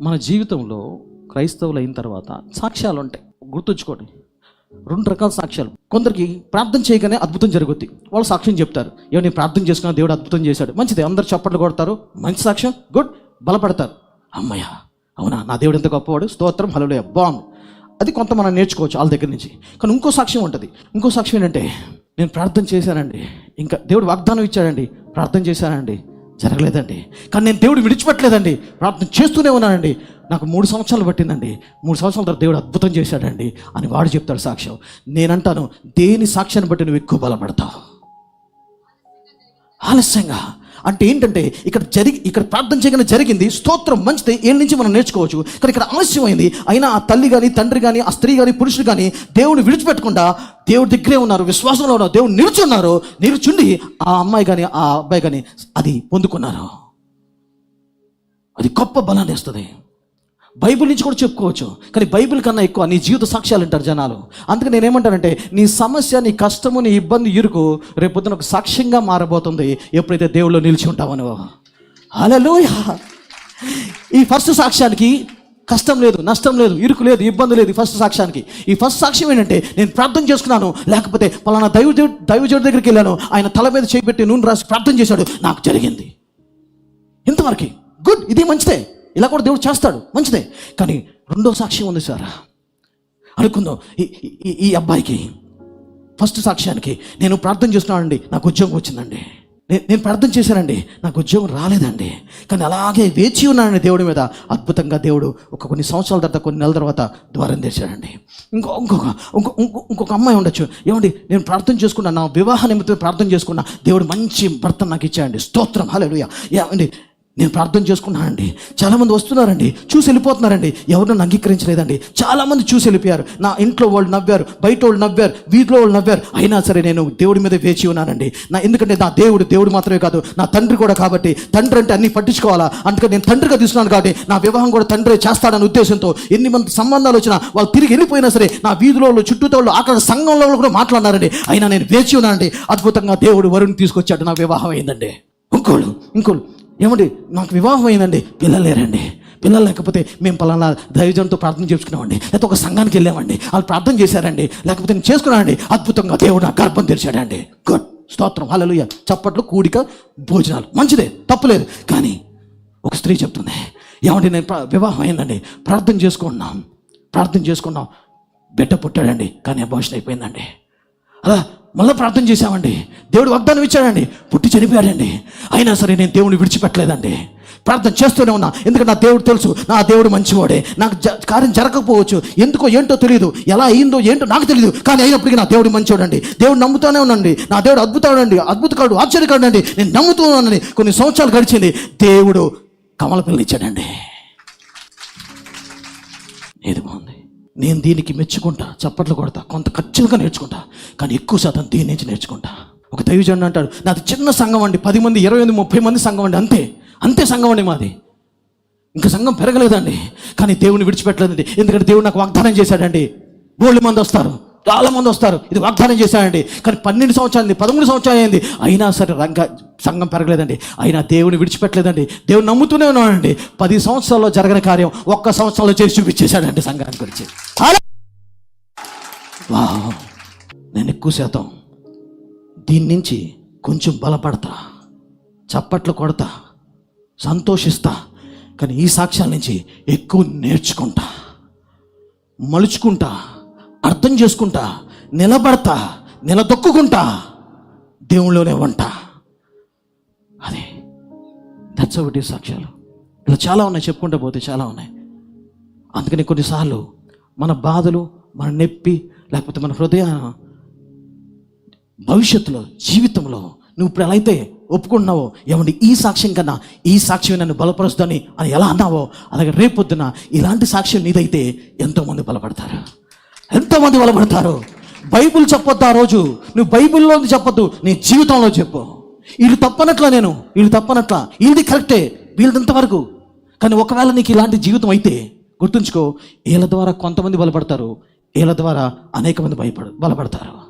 మన జీవితంలో క్రైస్తవులు అయిన తర్వాత సాక్ష్యాలు ఉంటాయి గుర్తుంచుకోండి. రెండు రకాల సాక్ష్యాలు. కొందరికి ప్రార్థన చేయగానే అద్భుతం జరుగుద్ది. వాళ్ళు సాక్ష్యం చెప్తారు. ఏమో నేను ప్రార్థన చేసుకున్నా దేవుడు అద్భుతం చేశాడు. మంచిది. అందరు చప్పట్లు కొడతారు. మంచి సాక్ష్యం? గుడ్. బలపడతారు. అమ్మయ్య అవునా? నా దేవుడు ఎంత గొప్పవాడు? స్తోత్రం. హలోయ బాగుంది. అది కొంత మనం నేర్చుకోవచ్చు వాళ్ళ దగ్గర నుంచి. కానీ ఇంకో సాక్ష్యం ఉంటుంది. ఇంకో సాక్ష్యం ఏంటంటే నేను ప్రార్థన చేశానండి. ఇంకా దేవుడు వాగ్దానం ఇచ్చాడండి. ప్రార్థన చేశానండి. జరగలేదండి. కానీ నేను దేవుడు విడిచిపెట్టలేదండి. ప్రార్థన చేస్తూనే ఉన్నానండి. నాకు మూడు సంవత్సరాలు పట్టిందండి. మూడు సంవత్సరాల తర్వాత దేవుడు అద్భుతం చేశాడండి అని వాడు చెప్తాడు సాక్ష్యం. నేనంటాను దేని సాక్ష్యాన్ని బట్టి నువ్వు ఎక్కువ బలపడతావు? ఆలస్యంగా. అంటే ఏంటంటే ఇక్కడ జరిగి ఇక్కడ ప్రార్థన చేయగానే జరిగింది స్తోత్రం మంచిది ఏం నుంచి మనం నేర్చుకోవచ్చు. కానీ ఇక్కడ ఆలస్యమైంది అయినా ఆ తల్లి కానీ తండ్రి కానీ ఆ స్త్రీ కానీ పురుషులు కానీ దేవుని విడిచిపెట్టకుండా దేవుడి దగ్గరే ఉన్నారు విశ్వాసంలో ఉన్నారు దేవుడు నిలుచున్నారు నిలుచుండి ఆ అమ్మాయి కానీ ఆ అబ్బాయి కానీ అది పొందుకున్నారు. అది గొప్ప బలాన్ని ఇస్తుంది. బైబిల్ నుంచి కూడా చెప్పుకోవచ్చు. కానీ బైబిల్ కన్నా ఎక్కువ నీ జీవిత సాక్ష్యాలు అంటారు జనాలు. అందుకే నేనేమంటానంటే నీ సమస్య నీ కష్టము నీ ఇబ్బంది ఇరుకు రేపొద్దున ఒక సాక్ష్యంగా మారబోతుంది. ఎప్పుడైతే దేవుళ్ళు నిలిచి ఉంటావో నువ్వు. హల్లెలూయ! ఈ ఫస్ట్ సాక్ష్యానికి కష్టం లేదు నష్టం లేదు ఇరుకు లేదు ఇబ్బంది లేదు ఫస్ట్ సాక్ష్యానికి. ఈ ఫస్ట్ సాక్ష్యం ఏంటంటే నేను ప్రార్థన చేసుకున్నాను. లేకపోతే పలానా దైవ దైవజుడి దగ్గరికి వెళ్ళాను. ఆయన తల మీద చేపెట్టి నూనె రాసి ప్రార్థన చేశాడు. నాకు జరిగింది. ఇంతవరకు. గుడ్! ఇది మంచిదే. ఇలా కూడా దేవుడు చేస్తాడు. మంచిదే. కానీ రెండో సాక్ష్యం ఉంది సార్. అనుకుందాం. ఈ ఈ- అబ్బాయికి ఫస్ట్ సాక్ష్యానికి నేను ప్రార్థన చేస్తున్నానండి. నాకు ఉద్యోగం వచ్చిందండి. నేను ప్రార్థన చేశానండి. నాకు ఉద్యోగం రాలేదండి. కానీ అలాగే వేచి ఉన్నానండి దేవుడి మీద. అద్భుతంగా దేవుడు ఒక కొన్ని సంవత్సరాల తర్వాత కొన్ని నెలల తర్వాత ద్వారం తెచ్చాడండి ఇంకో ఇంకొక ఇంకో ఇంకో- ఇంకొక అమ్మాయి ఉండొచ్చు. ఏమండి? నేను ప్రార్థన చేసుకున్నా నా వివాహ నిమిత్తం ప్రార్థన చేసుకున్నా దేవుడు మంచి భర్త నాకు ఇచ్చాడండి. స్తోత్రం. హలో ఏమండి? నేను ప్రార్థన చేసుకున్నానండి చాలామంది వస్తున్నారండి. చూసి వెళ్ళిపోతున్నారండి. ఎవరు నన్ను అంగీకరించలేదండి. చాలామంది చూసి వెళ్ళిపోయారు. నా ఇంట్లో వాళ్ళు నవ్వారు బయట వాళ్ళు నవ్వారు వీధిలో వాళ్ళు నవ్వారు. అయినా సరే నేను దేవుడి మీద వేచి ఉన్నానండి. నా ఎందుకంటే నా దేవుడు దేవుడు మాత్రమే కాదు నా తండ్రి కూడా కాబట్టి తండ్రి అంటే అన్ని పట్టించుకోవాలా? అందుకని నేను తండ్రిగా తీసుకున్నాను కాబట్టి నా వివాహం కూడా తండ్రి చేస్తాడని ఉద్దేశంతో ఎన్ని మంది సంబంధాలు వచ్చినా వాళ్ళు తిరిగి వెళ్ళిపోయినా సరే నా వీధిలో వాళ్ళు చుట్టూతో వాళ్ళు అక్కడ సంఘంలో వాళ్ళు కూడా మాట్లాడినారండి. అయినా నేను వేచి ఉన్నానండి. అద్భుతంగా దేవుడు వరుణ్ తీసుకొచ్చాడు. నా వివాహం అయిందండి. ఇంకోళ్ళు ఇంకోళ్ళు. ఏమండి నాకు వివాహం అయిందండి. పిల్లలు లేరండి. పిల్లలు లేకపోతే మేము పలానా దైవజంతో ప్రార్థన చేసుకున్నామండి లేకపోతే ఒక సంఘానికి వెళ్ళామండి వాళ్ళు ప్రార్థన చేశారండి. లేకపోతే నేను చేసుకున్నానండి. అద్భుతంగా దేవుడు నా గర్భం తెరిచాడండి. గుడ్. స్తోత్రం. హల్లెలూయా. చప్పట్లు కూడిక భోజనాలు. మంచిదే. తప్పులేదు కానీ ఒక స్త్రీ చెప్తుంది. ఏమండి నేను వివాహం అయిందండి. ప్రార్థన చేసుకున్నాం ప్రార్థన చేసుకున్నాం బిడ్డ పుట్టాడండి. కానీ అభాషణ అయిపోయిందండి. అలా మళ్ళీ ప్రార్థన చేశామండి. దేవుడు వాగ్దానం ఇచ్చాడండి. పుట్టి చనిపోయాడండి. అయినా సరే నేను దేవుని విడిచిపెట్టలేదండి. ప్రార్థన చేస్తూనే ఉన్నా. ఎందుకంటే నా దేవుడు తెలుసు. నా దేవుడు మంచివాడే. నాకు జ కార్యం జరగకపోవచ్చు. ఎందుకో ఏంటో తెలియదు ఎలా అయిందో ఏంటో నాకు తెలియదు కానీ అయినప్పటికీ నా దేవుడు మంచివాడండి. దేవుడు నమ్ముతూనే ఉండండి నా దేవుడు అద్భుతాడండి. అద్భుతకాడు ఆశ్చర్యకాడండి నేను నమ్ముతూ ఉన్నానండి. కొన్ని సంవత్సరాలు గడిచింది. దేవుడు కమల పిల్లనిచ్చాడండి ఏది బాగుంది? నేను దీనికి మెచ్చుకుంటా. చప్పట్లు కొడతా. కొంత ఖచ్చితంగా నేర్చుకుంటా. కానీ ఎక్కువ శాతం దీని నుంచి నేర్చుకుంటా. ఒక దైవజనుడు అంటాడు నాది చిన్న సంఘం అండి పది మంది ఇరవై మంది ముప్పై మంది సంఘం అండి అంతే. అంతే సంఘం అండి మాది. ఇంకా సంఘం పెరగలేదండి. కానీ దేవుని విడిచిపెట్టలేదండి. ఎందుకంటే దేవుడు నాకు వాగ్దానం చేశాడండి. బోళ్ళు మంది వస్తారు చాలా మంది వస్తారు. ఇది వాగ్దానం చేశాడండి. కానీ పన్నెండు సంవత్సరాలు పదమూడు సంవత్సరాలు అయింది. అయినా సరే రంగ సంఘం పెరగలేదండి. అయినా దేవుని విడిచిపెట్టలేదండి. దేవుని నమ్ముతూనే ఉన్నాడండి. పది సంవత్సరాల్లో జరగని కార్యం ఒక్క సంవత్సరంలో చేసి చూపించేశాడండి సంఘానికి గురించి. వావ్. నేను ఎక్కువ శాతం దీని నుంచి కొంచెం బలపడతా చప్పట్లు కొడతా సంతోషిస్తా కానీ ఈ సాక్ష్యాల నుంచి ఎక్కువ నేర్చుకుంటా మలుచుకుంటా అర్థం చేసుకుంటా నిలబడతా నిలదొక్కుంటా దేవుళ్ళలోనే వంట. అదే దట్స్ ఒకటి సాక్ష్యాలు. ఇలా చాలా ఉన్నాయి చెప్పుకుంటూ పోతే చాలా ఉన్నాయి. అందుకని కొన్నిసార్లు మన బాధలు మన నొప్పి లేకపోతే మన హృదయ భవిష్యత్తులో జీవితంలో నువ్వు ఇప్పుడు ఎలా అయితే ఒప్పుకుంటున్నావో ఏమండి ఈ సాక్ష్యం కన్నా ఈ సాక్ష్యం నన్ను బలపరుస్తుందని అని ఎలా అన్నావో అలాగే రేపొద్దున ఇలాంటి సాక్ష్యం నీదైతే ఎంతోమంది బలపడతారు. ఎంతోమంది బలపడతారు. బైబుల్ చెప్పొద్దు ఆ రోజు. నువ్వు బైబిల్లో చెప్పొద్దు. నీ జీవితంలో చెప్పు. వీళ్ళు తప్పనట్లా నేను వీళ్ళు తప్పనట్లా. వీళ్ళది కరెక్టే. వీళ్ళదంతవరకు కానీ ఒకవేళ నీకు ఇలాంటి జీవితం అయితే గుర్తుంచుకో వీళ్ళ ద్వారా కొంతమంది బలపడతారు. వీళ్ళ ద్వారా అనేక మంది భయపడు బలపడతారు.